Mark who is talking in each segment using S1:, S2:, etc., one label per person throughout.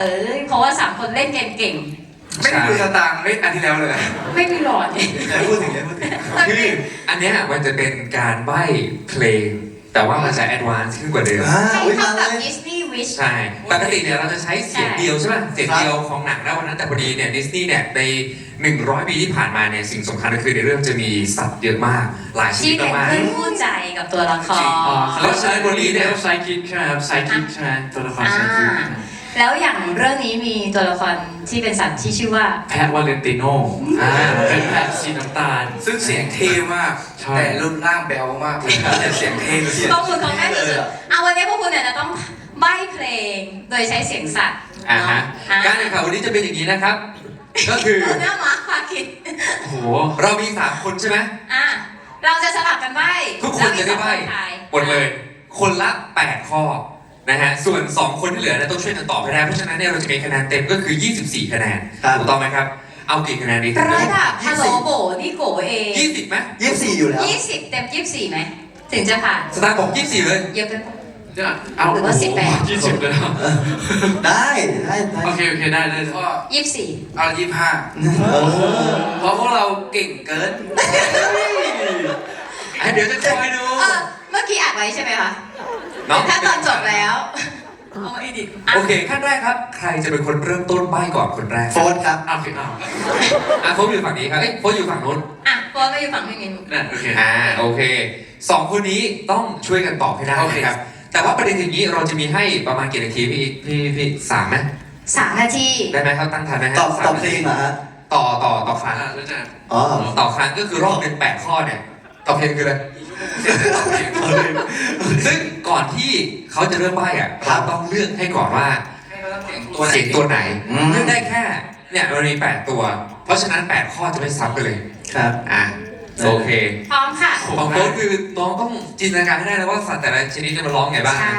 S1: เออเพราะว่าสามคนเล่นเกมเก่ง
S2: ไม่ได้ดูสตางค์ไม่อันที่แล้วเลยนะ
S1: ไม่มีหลอดเลย
S3: อย่าพูดถึงอย่าพูดถึง
S2: คืออันเนี้ยมันจะเป็นการใบ้เพลง แต่ว่ามันจะแอดวานซ์ขึ้นกว่าเดิม
S3: อ่า
S1: ให้
S3: อุ้ยมา
S1: เท่า
S3: เล
S1: กับ
S3: ย
S1: ดิสนีย์วิช
S2: ใช่ ปกติเนี่ยเราจะใช้เสียงเดียวใช่ไหมเสียงเดียวของหนังได้วันนั้นแต่พอดีเนี่ยดิสนีย์เนี่ยใน 100 ปีที่ผ่านมาเนี่ยสิ่งสำคัญก็คือในเรื่องจะมีสัตว์เยอะมาก หลายชนิ
S1: ที่
S2: ด
S1: เป็น
S2: มาก
S1: เพื่อนคู่ใจกับตัวละคร
S4: อ๋อ
S2: แล้วใช้บนนี้เนี่ย
S4: ไซคิกใช่ไหมครับไซคิกใช่ไหมตัวละคร
S1: อ่า
S4: ไซคิก
S1: แล้วอย่างเรื่องนี้มีตัวละครที่เป็นสัตว์ที่ชื่อว่า
S4: แพะวาเลนติโนอ่าเป็นแพะสีน้ำตาล
S2: ซึ่งเสียงเท่มาก
S4: ใช่
S2: แต่รูปร่างแบวมากเลยแต่เสียงเท่เสียง
S1: ข้อมูลของแม่ที่สุดเอาวันนี้พวกคุณเนี่ยจะต้องใบ้เพลงโดยใช้เสียงสัตว์
S2: อ่าฮะ
S1: อ่า
S2: การแข่งขันวันนี้จะเป็นอย่างนี้นะครับ ก็คือ
S1: หน้ามาพาคิด
S4: โอ้โห
S2: เรามีสามคนใช่ไหม
S1: อะเราจะสลับกันใบ้
S2: ทุกคนจะได้ใบ้
S1: แล้วมีสองคนทาย
S2: หมดเลย คนละ 8 ข้อ นะฮะส่วน 2 คนที่เหลือเนยต้องช่วยกันตอบให้ได้เพราะฉะนั้นเนี่ยเราจะมีคะแนนเต็มก็คือ 24 คะแนน
S3: ครับ
S2: ถูกต้องไหมครับ เอากี่คะแนนดี
S1: ระดับฮัลโหลโบนี่โกเอง
S2: ยี่สิบไหม
S3: ยี่สิบสี่อยู่แล้ว
S1: ยี่สิบเต็มยี่สิบสี่ไหมถึงจะผ่าน
S2: สตาร์บอกยี่สิบเลย
S1: เยอะไปปะ
S4: เอา
S1: หรือว่า18
S4: ยี่สิบเลยเหรอ
S3: ได้ได้ได้
S4: โอเค โอเค ได้ได้
S2: ก็
S1: ยี่สิบสี่
S2: เอายี่ห้า
S3: เออ
S2: เพราะพวกเราเก่งเกินอะเดี๋ยวจะคอยดู
S1: เออเมื่อกี้อัดไว้ใช่ไหมคะ
S2: น้อง
S1: ถ้าตอนจบแล้วเอามาอีดิอะ
S2: โอเคขั้นแรกครับ ใครจะเป็นคนเริ่มต้นใบ้ก่อนคนแรก
S3: โฟนครับ
S4: เอาโอเคเอา
S2: อะโฟนอยู่ฝั่งนี้ครับเอ้ยโฟนอยู่ฝั่งนู้น
S1: อะโฟนก็อยู่ฝั่งนี้นี่
S4: นั่นโอเค
S2: อ่าโอเคสองคนนี้ต้องช่วยกันตอบให้ได้
S4: โอเค
S2: นะครับ แต่ว่าประเด็นอย่างนี้เราจะมีให้ประมาณกี่นาทีพี่พี่พี่สามไหม
S1: สามนาที
S2: ได้ไหมครับตั้งทันไหมฮะ
S3: ตอบ
S2: สาม
S3: ตอบเพลงเหรอฮะ
S2: ต่อต่อต่อครั้ง
S4: อ่าแล้วจะ
S3: อ๋อ
S2: ต่อครั้งก็คือรอบเป็นแปดข้อเนี่ย ต่อเพลงคืออะไรซึ่ง ก่อนที่เขาจะเริ่มใบ้อะเราต้องเลือกให้ก่อนว่าตัวเสียงตัวไหน
S3: อืม
S2: เลือกได้แค่เนี่ยมันมีแปดตัว เพราะฉะนั้นแปดข้อจะไม่ซ้ำกันเลย
S3: ครับ
S2: อะโอเค
S1: พร้อมค่ะ
S2: ของโค้ชคือน้องต้องจินตนาการให้ได้นะว่าสัตว์แต่ละชนิดจะมาร้องไงบ้าง
S1: ใช่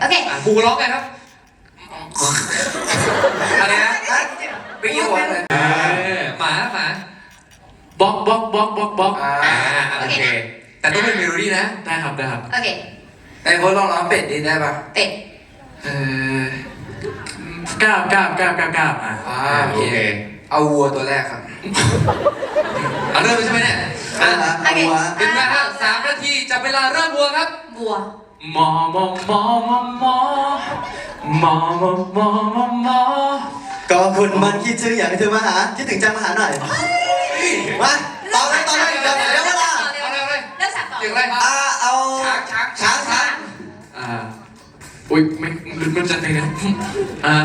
S1: โอเค
S2: อะปูร้องไงครับอะไรนะไปกี่หัวเลยหมาหมา
S4: บล็อกบล็อกบล็อกบล็อกบล็อก
S2: อ่าโอเค แต่ต้องเป็นเมโลดี้นะ
S4: ได้ครับได้ครับ
S1: โอเค
S2: ไอ้โค้ชลองร้องเป็ดดีได้ปะ
S1: เป็ด
S4: เออก้าวก้าวก้าวก้าวก้าวอะ
S2: อ่าโอเค เอาวัวตัวแรกครับเอาเริ่มเลยใช่ไหมเนี่ยอะ
S1: โอเค
S2: ถึงแล้วครับสามนาทีจับเวลาเริ่มวัวครับ
S1: บัว
S4: มอมอมอมอมอมอมอมอมอมอ
S3: ก็คุณมันคิดถึงอยากให้เธอมาหาคิดถึงจังมาหาหน่อยมาตอบเลยตอบเลยเดี๋ยวเดี๋ยว
S2: อ
S1: กสัตว์ต่อ
S2: เสียงอะไร
S3: อ่าเอา
S2: ช้างช้าง
S3: ช้างช้าง
S4: อ่าอุ้ยไม่มันจะเป็นไงอ่า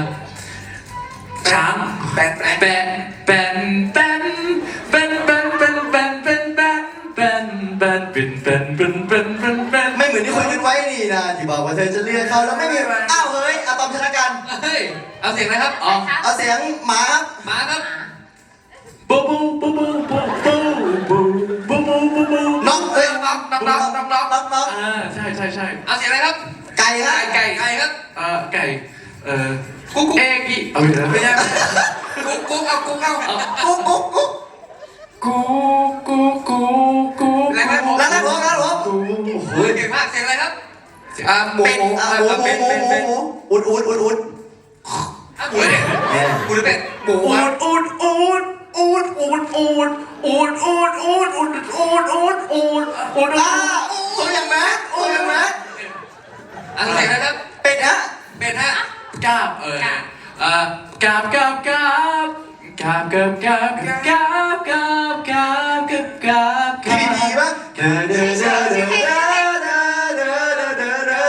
S4: ช้าง
S2: แปดแปด
S4: แปนแปนแปนแปนแปนแปนแปนแปนแปนแปนแปนเป็นแปนเป็นแปนเป็นแปน
S3: ไม่เหมือนที่คุยกันไว้นี่นะที่บอกว่าเธอจะเลือกเขาแล้วไม่มีอ้าวเฮ้ยอะตอมชนะกัน
S2: เฮ้ยเอาเสียงอะไรครับ
S4: อ๋อ
S3: เอาเสียงหมาครับ
S2: หมาครับ
S4: บู
S3: อง
S2: น้องน้องน้องน้องอ่า
S4: ใช่ใช่ใช่
S2: เอาเสียงอะไรครับ
S3: ไก่ครับ
S2: ไก่ไก่ไก่ครับ
S4: เอ่อไก่เอ่อ
S2: กุ๊กกุ๊ก
S4: เอกิเอาไปแล้ว
S2: ไม่ใช่กุ๊กกุ๊กเอากุ๊กเอา
S3: กุ๊กกุ๊กกุ๊ก
S4: กูกูกูกู
S2: แล้วไงผม
S3: แล้วไงผมแล้วผม
S4: กู
S2: โอ้ยเก่งมากเสียงอะไรครับอ่าหมู
S3: เป็ด
S2: หมู
S3: อะ
S2: อ่า
S3: หมูหมู
S2: เป็ด
S3: หมู
S2: เป็ด
S3: หมู
S2: เป็ด
S3: หมูอุดอุดอุดอุด
S2: อะหมูเนี่ย
S3: เนี่ย
S2: หมูหรือเป็ดหมู
S4: อู
S2: ครั
S4: ด
S2: บ
S4: อูดอูดอูดอูดอูดอูดอูดอูดอูดอูดอูดอูดอูด
S3: อ่า ตัวอย่างแมสตัวอย่างแมส
S2: อะเสียงอะไรครับ
S3: เป็ดฮะ
S2: เป็ดฮะ
S4: กาบเออเอ่อกาบกาบกาบกาบกาบกาบกาบกาบกาบกาบกาบ
S3: พีพีพีป่ะเดอเดอเดอเดอเดอเดอเดอเดอเดอ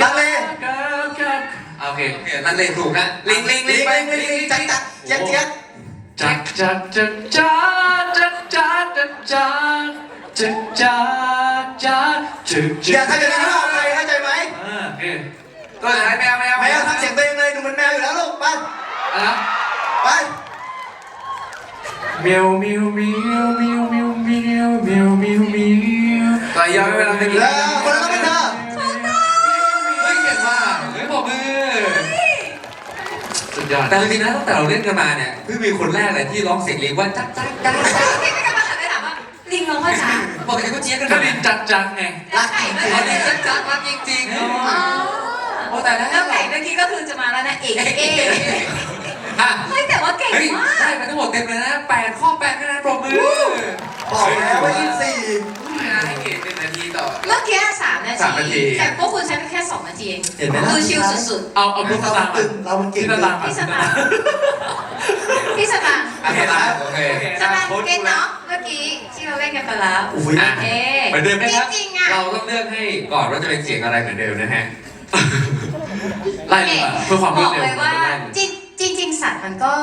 S3: ลังเล
S4: กาบกาบโอเค
S2: โอเคนั่นเลยถูกนะลิงลิงลิ
S3: ลิ
S2: ง
S3: ง
S2: ไป
S3: ลิงลิงลิงจักจักเจ๊กเจ๊ก
S4: จักจักจักจักจักจักจักจัก จักจักจักจัก
S3: อย่าทำอย่างนั้นออกไปเข้าใจไหม
S4: อ่าโอเค
S2: ตัวไหนแมวแมว
S3: แมวทำเสียงตัวเองเลยดูเหมือนแมวอยู่แล้วลูกไป
S4: อะ
S3: ไป
S4: เมียวเมียวเมียวเมียวเมียวเมียวเมียวเมียวเมียว
S2: ต่อยาวเวลาจะกิน
S3: แล้วคนละต้องเป็นเธอ
S2: เฮ้ยเก่งมากเฮ้ยบอกมือ
S4: สุดยอด
S2: แต่จริงๆนะตั้งแต่เราเล่นกันมาเนี่ยเพิ่งมีคนแรกเลยที่ร้องเสียง ลิง
S1: เราเข้าใจ
S2: บอกกันก็เจี๊ยบกัน
S4: ก็ลินจัดจังไง
S1: รักไก่จ
S2: ริงลิจัดจังรักจริงๆ
S1: อ๋อ
S2: โอ้แต่แล้ว
S1: ไก่เมื่อกี้ก็คือจะมาแล้วนะเอกเอกเฮ้ยแต่ว่าเก่งมาก
S2: ใช่มันทั้งหมดเต็มเลยนะแปดข้อแปดคะแนนปรบมือ
S3: บอกแล้วว่ายี่สี่
S4: ให้เก่งนาทีต่อ
S1: เมื่อกี้สามนา
S2: ที
S1: แต่พวกคุณใช้ไปแค่สองนาทีเองคือชิลสุดๆ
S4: เอาเอา
S3: ลูก
S4: ตา
S3: ตึงที่มันเก่ง
S4: ที่สตางค์
S1: ที่สตาง โอเค
S2: นะโอเค
S1: ใช่ไหมเก่งเนาะเมื่อกี้ที่เราเล่นกันไปแล้ว
S3: อ้ย
S2: อ
S1: เห
S2: มือเดิมไหมครับ
S1: จริงอะ
S2: เราต้องเลือกให้ก่อนว่าจะเป็นเสียงอะไรเหมือนเดิมนะฮะ
S4: ไล่เพื่อความรวดเร็วบอก
S1: เลยว่าจริงจริงสัตว์มันก็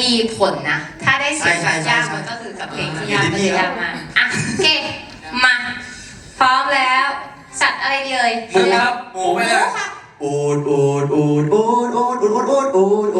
S1: มีผลนะ ถ้าได้เสียงยากมันก็คือกับเพลงที่ยากมันจะยากมากอะโอเคมาพร้อมแล้ว สัตว์อะไรเลย
S4: หมูครับหมูไห
S1: ม
S4: ล่
S3: โอู
S4: ดอู
S1: ด
S4: อูด
S2: อู
S4: ดอู
S3: ดอู
S1: ด
S3: อู
S1: ด
S3: อู
S4: ดอูด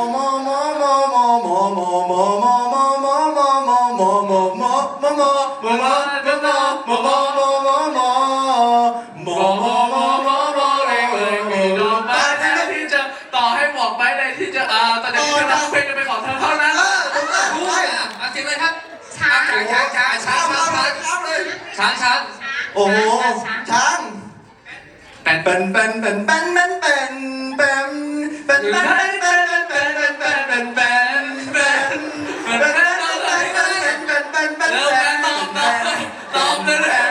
S4: นเป็น
S3: เป็นเป็นเป็นเป็นเป็นเป็นเป็นเป็นเป็นเป็น
S4: ตอ
S3: นเลน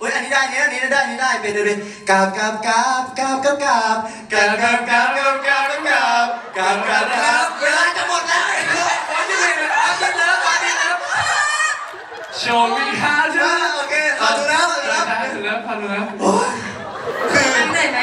S4: เฮ้
S3: ย
S1: อั
S3: นนี้
S4: ได้
S3: นี้อันนี้ได้อันนี้ได้เป็นเลยกราบกราบกราบกราบกราบกราบกราบกราบกราบกราบกราบกราบกราบกราบกราบเวลาจะหมดแล้ว
S4: ขอที่หนึ่งเอาที่เลิฟเอาที่เลิฟโชว์มีค่าใช่ไหม
S3: โอเคขอดูแล้วขอดูแล้ว
S4: เลิฟพอดูแล้ว
S3: คือ
S1: เหนื่อยไหม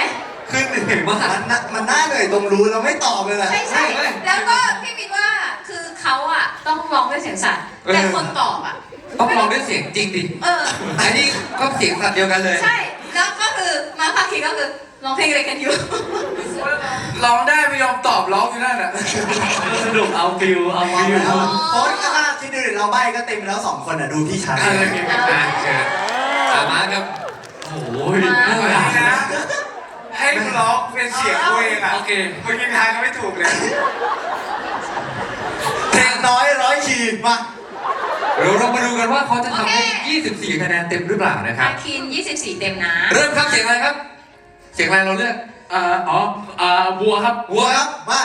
S2: คือเหนื่อยมาก
S3: มันน่ะมันน่าเหนื่อยตรงรู้เราไม่ตอบเลยแหละ
S1: ใช่ใช่แล้วก็พี่มินว่าคือเขาอะต้องร้องด้วยเสียงสัตว์แต่คนตอบอะ
S2: ต้องลองด้วยเสียงจริงดิ
S1: เออ
S2: อันนี้ก็เสียงสัตว์เดียวกันเลย
S1: ใช่ แล้วก็คือมาภาคีก็คือร้องเพลงอะไรกันอยู่
S4: ร้องได้ไม่ยอมตอบร้องอยู่นั่นแหละ
S5: สนุกเอาฟิวเอาฟิว
S3: แล้วเพราะถ้าที่ดูเราใบก็เต็มแล้วสองคนอะดูพี่ชาย
S4: อะไรเงี้ย
S2: อะเชิญอามาครับ
S5: โอ้ย
S1: มา
S4: นะให้ร้องเป็นเสียงตัวเองอะ
S5: โอเค
S4: มึงยังทายก็ไม่ถูกเลย
S3: เพลงน้อยร้อยขีดมา
S2: เดี๋ยวเรามาดูกันว่าเขาจะทำได้ 24 คะแนนเต็มหรือเปล่านะครั
S1: อา
S2: บ
S1: คิน 24 เต็มนะ
S2: เริ่มครับเสียงอะไรครับ เสียงอะไรเราเลือก
S5: อ่าอ๋ออ่าบัวครับ
S3: วัวครับ มา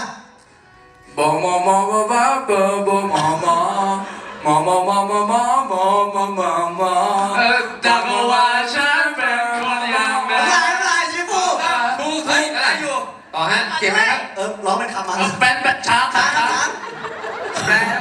S4: บอมอมอมอบอบอบอมอมอมอมอมอมอมอมอมอมอมอ
S5: เออจักรวาลฉันเป็นคนอย่างนั้
S3: ลายลายชิฟู
S2: ถูกถูกอะไรอยู่ต่อฮะเสียงอะไรครับ
S3: เออร้องเป็นคำมา
S5: เป็นแบบช้าง
S3: ช้า
S5: ช้าง
S3: ช้า
S4: เป็น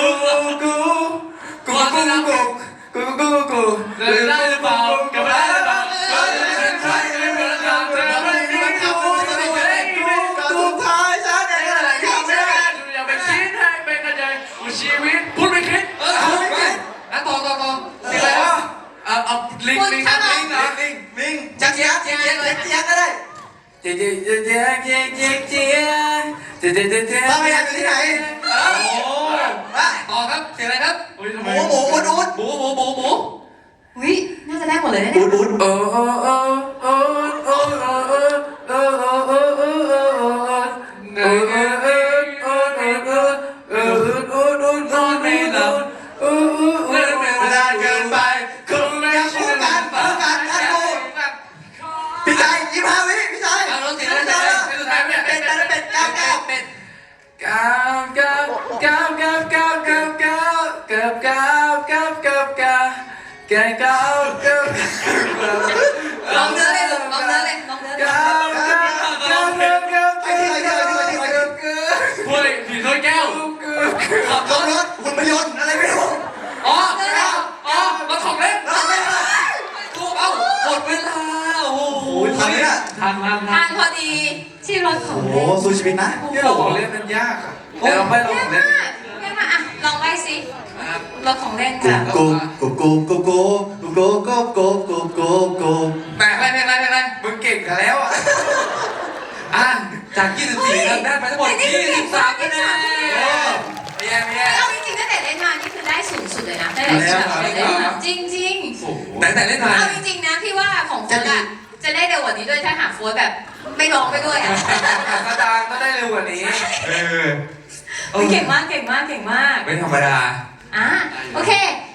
S4: เจ๊
S3: เจ๊
S2: เจ๊เจ๊
S4: เจ๊เจ๊เจ๊เจ๊เจ๊เจ๊เจ๊บ้าน
S3: พยานอยู่ที่ไหน เอ้า
S2: โอ้
S3: ไป
S2: ต่อครับเสียงอะไรครับ
S5: โอ้ยทำ
S3: ห
S5: ไม
S3: มูหมูอุดอุด
S2: หมูหมูหมูหมู
S1: อุ้ยน่าจะได้หมดเลยนะ
S3: อุ
S1: เนี่ย
S3: ดอุด
S4: โอ้โอ้โอ้โอ้โอ้โอ้โอ้โอ้
S5: แก
S3: ก้า
S4: วก้าว
S1: ลองเนื้อเลยลูกลองเนื้อเลยลองเนื้อเลย
S4: ก้าวก้าวก้าวก้าวก้าว
S3: ไอ้ที่ไอ้ที่ไอ้ที่ไอ้ที่ไอ้ที่
S5: ถ้วยผีถ้วยแก้ว
S3: ขับรถรถหุ่นพยนต์อะไรไม่รู้
S5: อ๋ออ๋อมาของเล่นตัวเอ้าหมดเวลาโอ้โห
S3: โอ้ยทันไหมเนี่ย
S5: ทันทันทั
S1: ทานนพอดีที่รถขอ
S3: โอ้
S1: ง
S3: โห
S1: เล่น
S3: สู้ชีวิตนะ
S4: ที่เราบอกเล่นมันยากอะเดี๋ยวเราไปลอง
S1: เล่น
S4: เล่น
S1: มากเล่นมากอะลองไว้สิ รถของเล่นค่ะ โกู
S3: กูกูกูกูกูกูกูกูกูกูกู
S5: แม่ไม่ไม่ไม่ไม่
S4: มึงเก่งกันแล้วอะ
S5: อะจาก 24เราได้ไปทั้งหมด23คะแนนไม่แย่ไม่แย่
S1: เอาจริงๆตั้งแต่เล่นมานี่คือได้สูงสุดเลยนะได้หลายฉากเลยได้มาจริง
S2: แต่แต่เล่น
S1: ๆ
S2: มา
S1: เอาจริงๆนะพี่ว่าของโฟร์อะจะได้เร็วกว่านี้ด้วยถ้าหากโฟร์แบบไม่ร้องไปด้วยอะ
S4: กระดานก็ได้เร็วกว่านี้
S2: เออ
S1: เก่งมากเก่งมากเก่งมาก
S2: ไม่ธรรมดา 啊 ok